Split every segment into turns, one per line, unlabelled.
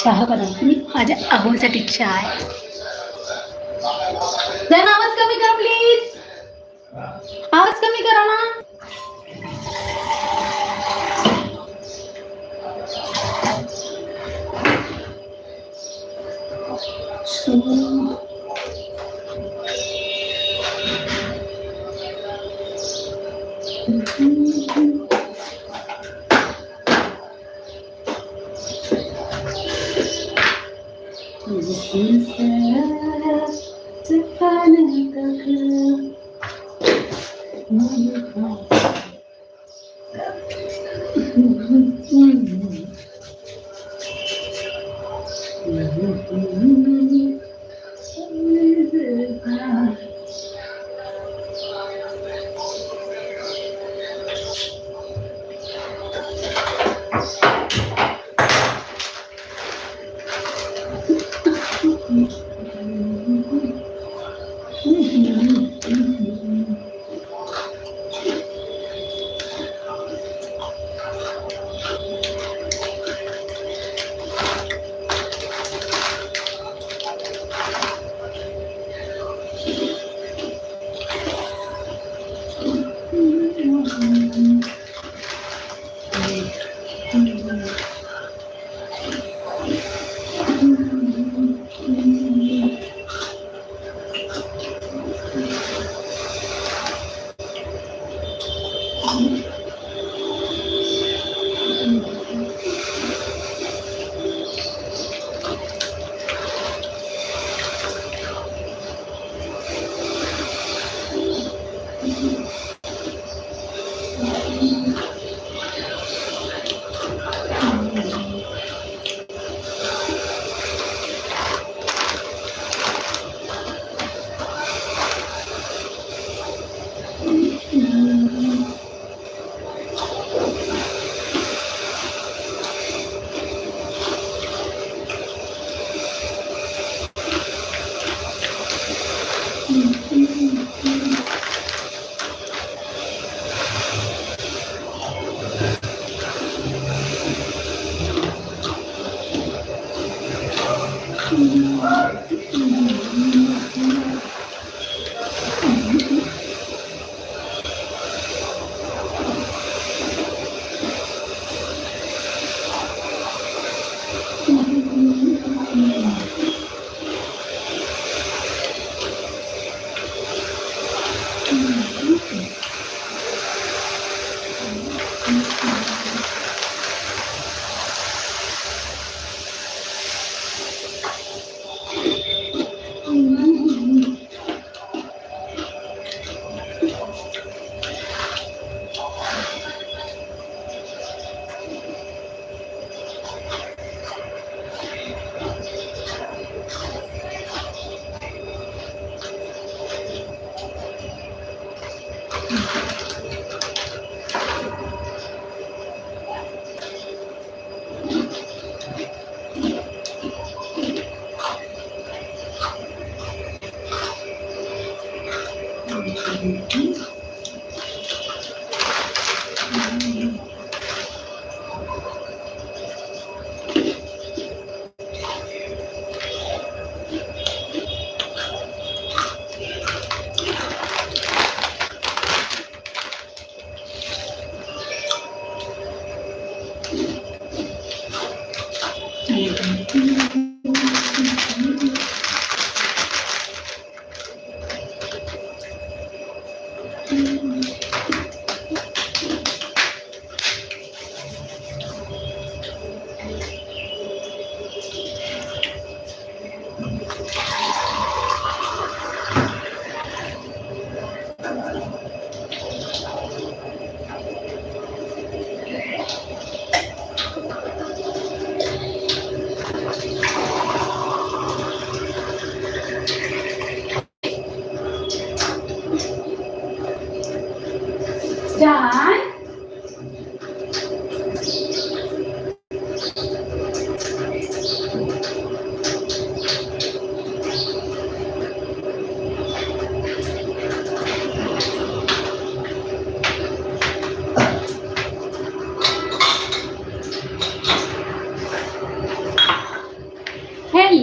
चहा बनवते मी माझ्या आहोसाठी चहा Uhum.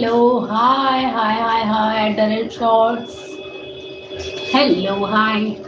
Hello, hi, hi, hi, hi, at the red shorts. Hello, hi.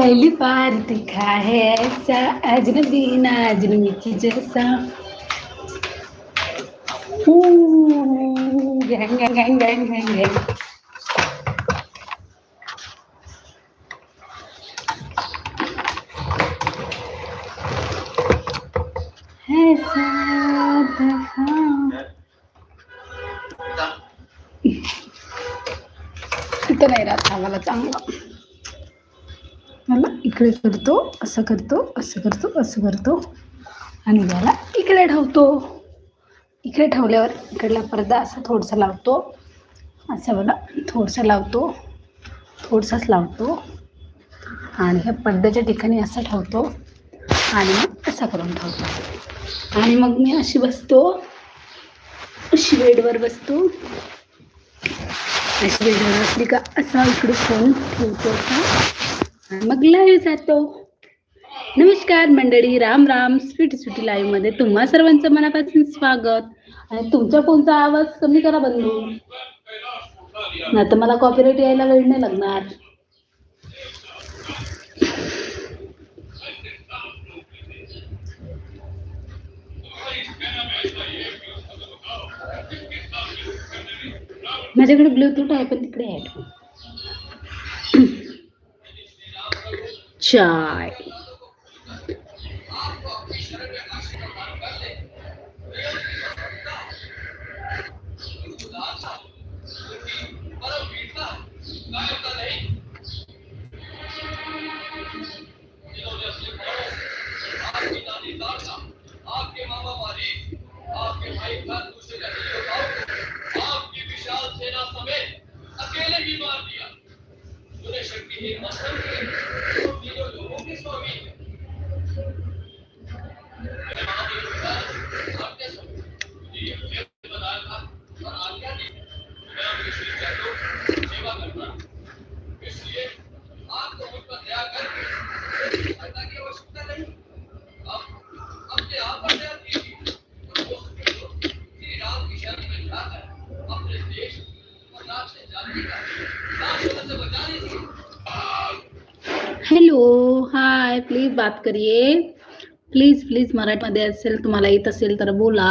पहली बार दिखा है ऐसा अजनबी ना अजनबी के जैसा। Ooh, gang, gang, gang, gang, gang, gang. ऐसा देखा इथं नाही राहत हा चांगला। इकडे करतो असं करतो असं करतो असं करतो. आणि याला इकडे ठेवतो. इकडे ठेवल्यावर इकडला पडदा असा थोडासा लावतो. असा बघा थोडसा लावतो. थोडसाच लावतो. आणि ह्या पडद्याच्या ठिकाणी असं ठेवतो. आणि मग असा करून ठेवतो. आणि मग मी अशी बसतो. अशी बेडवर बसतो. अशी बेडवर बसली का असा इकडे फोन ठेवतो का मग लाईव्ह जातो. नमस्कार मंडळी राम राम स्वीट स्वीटी लाईव्हमध्ये तुम्हा सर्वांचं मनापासून स्वागत. आणि तुमच्या फोनचा आवाज कमी करा बंधू? नाही तर मला कॉपीराईट यायला वेळ नाही लागणार. माझ्याकडे ब्लूटूथ आहे पण तिकडे आहे Shy. बात करिए। प्लीज़ प्लीज़ मराठीमध्ये असेल तुम्हाला येत असेल तर बोला.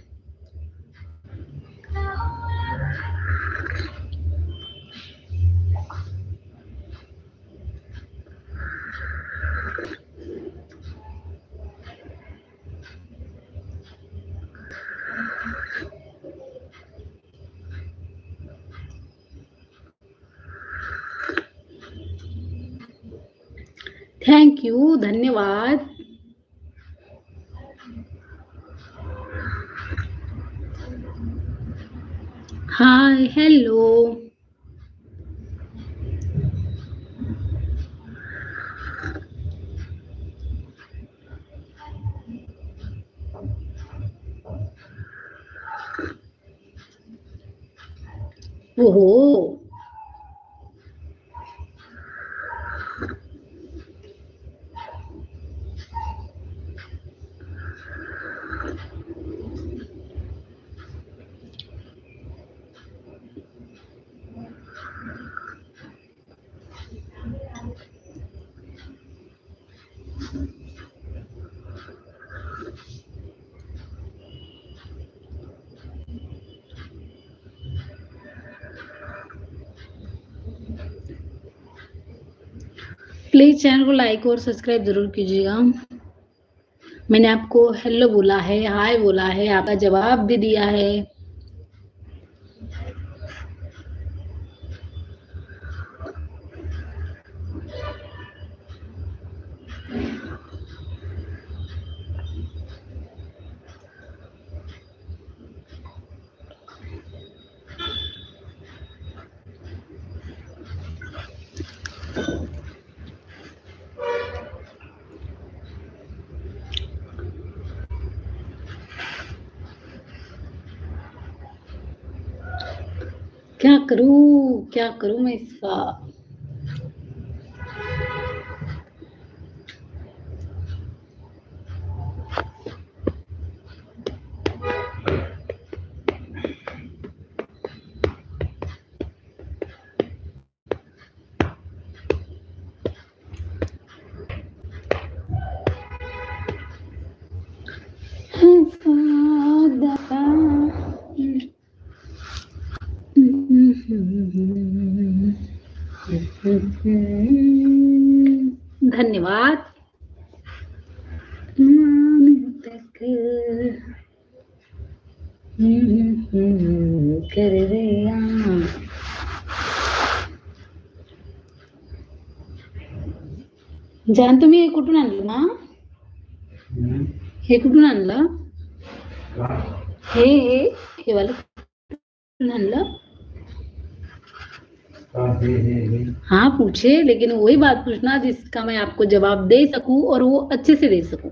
थँक्यू धन्यवाद। हाय हॅलो ओहो। प्लीज़ चैनल को लाइक और सब्सक्राइब ज़रूर कीजिएगा। मैंने आपको हेलो बोला है, हाय बोला है, आपका जवाब भी दिया है। क्या करूं क्या करूं मैं इसका कर रया जान, तुम्ही हे कुठून आणलं मा हे कुठून आणलं? हे हे हे वाला कुठून आणलं? हाँ पूछे, लेकिन वही बात पूछना जिसका मैं आपको जवाब दे सकूँ और वो अच्छे से दे सकूँ।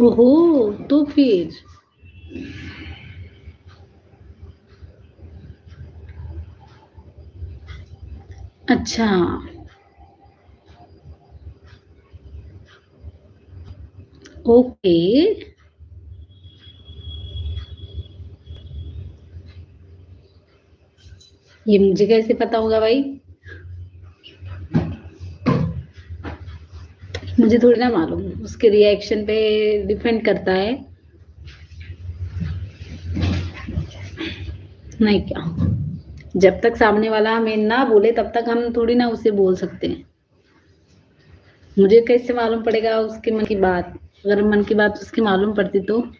ओहो तो फिर। अच्छा। ओके। ये मुझे कैसे पता होगा भाई? मुझे थोड़ी ना मालूम। उसके रिएक्शन पे डिपेंड करता है। नहीं क्या? जब तक सामने वाला हमें ना बोले, तब तक हम थोड़ी ना उसे बोल सकते हैं। मुझे कैसे मालूम पड़ेगा उसके मन की बात? अगर मन की बात उसकी मालूम पड़ती तो?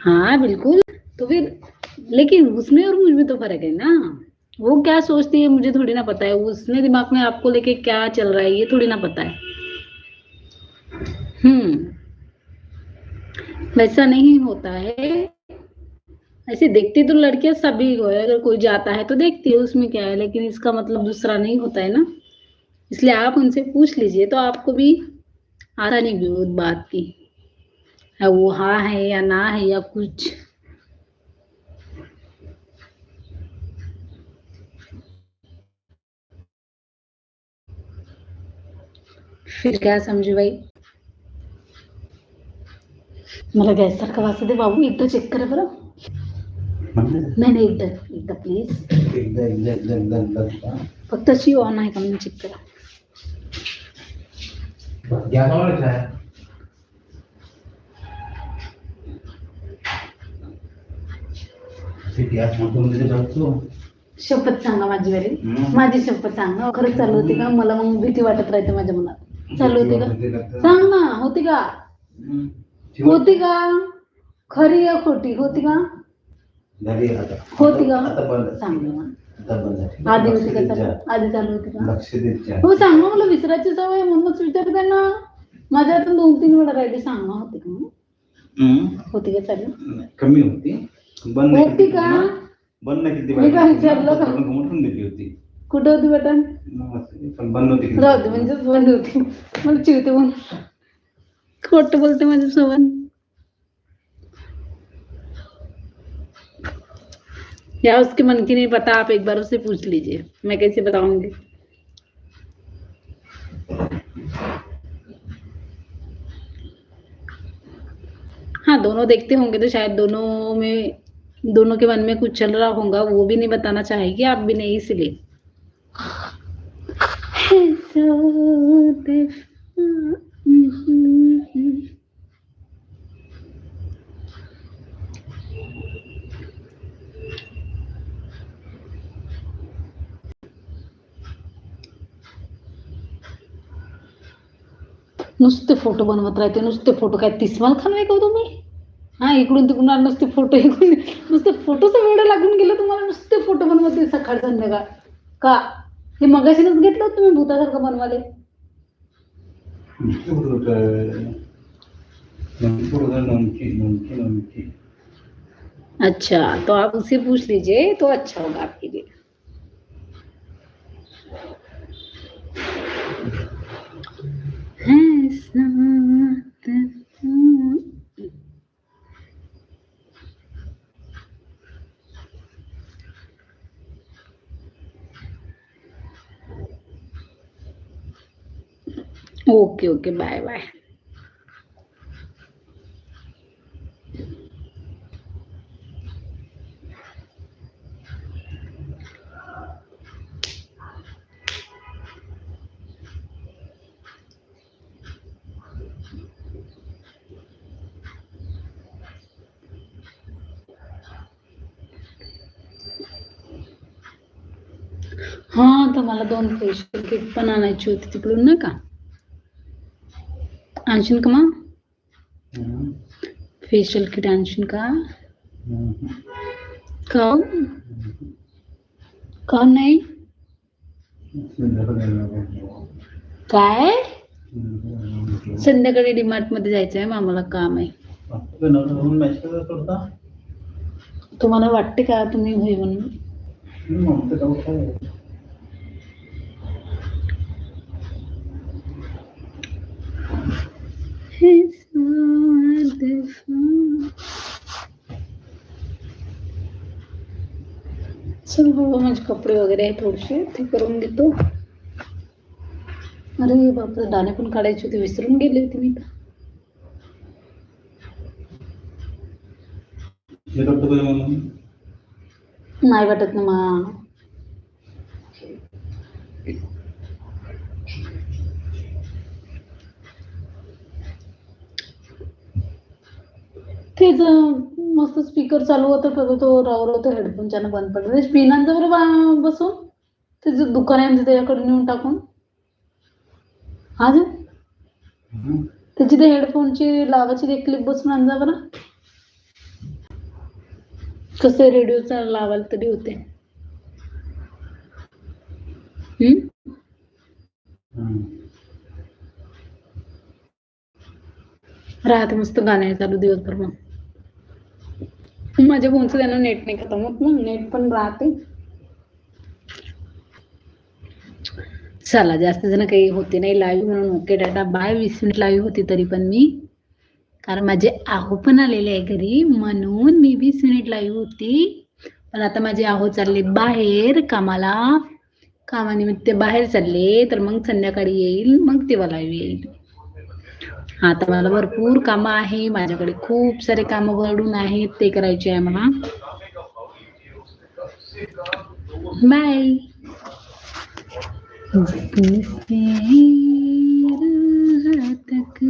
हाँ बिल्कुल। तो फिर लेकिन उसमें और मुझमें तो फ़र्क है ना। वो क्या सोचती है मुझे थोड़ी ना पता है। उसने दिमाग में आपको लेके क्या चल रहा है, ये थोड़ी ना पता है। हम्म। वैसा नहीं होता है। ऐसे देखती तो लड़कियाँ सभी को है, अगर कोई जाता है तो देखती है उसमें क्या है, लेकिन इसका मतलब दूसरा नहीं होता है ना। इसलिए आप उनसे पूछ लीजिए तो आपको भी आसानी होगी उस बात की। वो हाँ है या ना है या कुछ। फिर क्या समझू भाई मला गॅस सारखं वाचू दे बाबू एकदा चेक करा बरं. नाही नाही एकदा एकदा प्लीज
एकदा एकदा एकदा एकदा एकदा एकदा.
फक्त अशी ऑन आहे का म्हणून चेक करा. शपथ सांगा माझी वाली. माझी शपथ सांगा. खरंच चालू होती का? मला मग भीती वाटत राहते माझ्या मनात. चालू होती का? सांग ना होती का? होती का? खरी या खोटी? होती का? होती का? सांग ना
आता बंद झाली.
आधी होती का. आधी चालू होती का? हो सांग ना मला विसरायची सवय म्हणूनच विचारते ना. माझ्या आता दोन तीन वेळा राहिली सांग ना होती का. होती का चालू?
कमी होती. बंद
होती का?
बंद नाही
मी काय विचारलं का?
दिली होती.
कुठं होती बटन?
पण
राहू दे म्हणजेच बंद होती. मला चिवते म्हणून. खोट बोलते माझ्यासोबत या उसके मन की नहीं पता, आप एक बार उससे पूछ लीजिए. मैं कैसे बताऊँगी? हाँ दोनों देखते होंगे तो शायद दोनों में, दोनों के मन में कुछ चल रहा होगा, वो भी नहीं बताना चाहेगी, आप भी नहीं, इसलिए। So नुसते फोटो बनवत राहते नुसते फोटो. काय तिसमाल खान आहे का हो तुम्ही? हा इकडून तिकडून नुसते फोटो इकडून. नुसते फोटोचा वेळ लागून गेलं तुम्हाला नुसते फोटो बनवते सकाळ संध्याकाळ. का? हे मगाशीनच घेतलं होतं तुम्ही भूतासारखं बनवाले
नमकी होतं. नमकी होतं, नमकी नमकी नमकी
अच्छा तो आप उससे पूछ लीजिए तो अच्छा होगा आपके लिए। है ओके ओके बाय बाय हा तर मला दोन फेशियल किट पण आणायची होती, तिकडून ना का? का मग
हम्म.
फेशियल किट आणशीन का
हम्म.
का का नाही
संध्याकाळी येणार.
काय
हम्म.
संध्याकाळी डीमार्ट मध्ये जायचं आहे आम्हाला काम आहे तुम्हाला वाटते का तुम्ही होई म्हणून चल बाबा माझे कपडे वगैरे आहे थोडेसे ते करून घेतो अरे बापरे दाणे पण काढायचे होते विसरून गेले होते मी तर.
हे करतो कधी म्हणून
नाही वाटत ना मा तेच अं, मस्त स्पीकर चालू होतं तर तो रावर होतो हेडफोनच्या बंद पडलं. बरं बा- बसून त्याचं दुकान आहे म्हणजे त्याच्याकडे नेऊन टाकून. हा जे?
हम्म.
त्याची ते हेडफोनची लावायची ते क्लिप बसून आणजा बरं. कसं रेडिओचा लावायला तरी होते. राहते मस्त गाणे चालू दिवसभर मग. माझ्या फोनचं त्यांना नेट नाही खतम होत मग नेट पण राहते. चला जास्त जण काही होते नाही लाईव्ह म्हणून. ओके डाटा बाय वीस मिनिट लाईव्ह होती तरी पण मी. कारण माझे आहो पण आलेले आहे घरी. म्हणून मी वीस मिनिट लाईव्ह होती. पण आता माझे आहो चालले बाहेर कामाला. कामानिमित्त बाहेर चालले. तर मग संध्याकाळी येईल मग तेव्हा लाईव्ह येईल. आता मला भरपूर कामं आहे. माझ्याकडे खूप सारे काम वरडून आहेत. ते करायचे आहे मला. बाय तक.